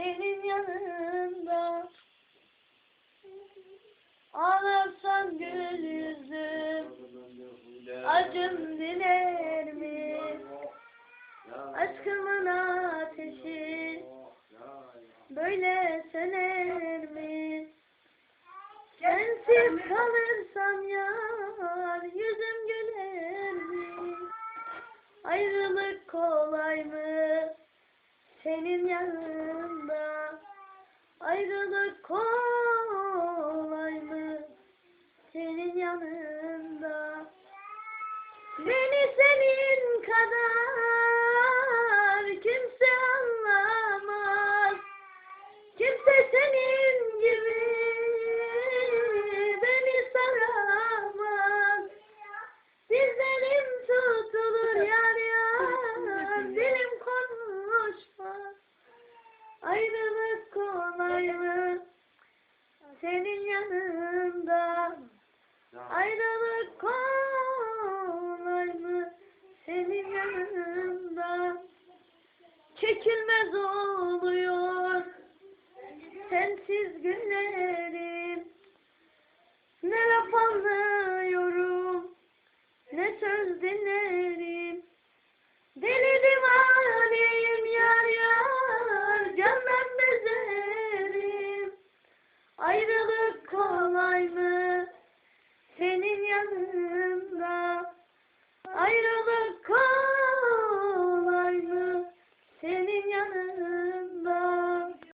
senin yanında Ağlarsan gül yüzüm acım diner mi? Aşkımın ateşi böyle söner mi? Sensiz kalırsam yar yüzüm güler mi? Ayrılık kolay mı senin yanında? Ayrılık kolay mı senin yanında? Beni senin kadar kimse anlamaz. Kimse senin gibi beni saramaz. Dizlerim tutulur yar yar, dilim konuşmaz. Ayrılık kolay mı senin yanında? Ayrılık kolay mı senin yanında? Çekilmez oluyor senin yanında? Ayrılık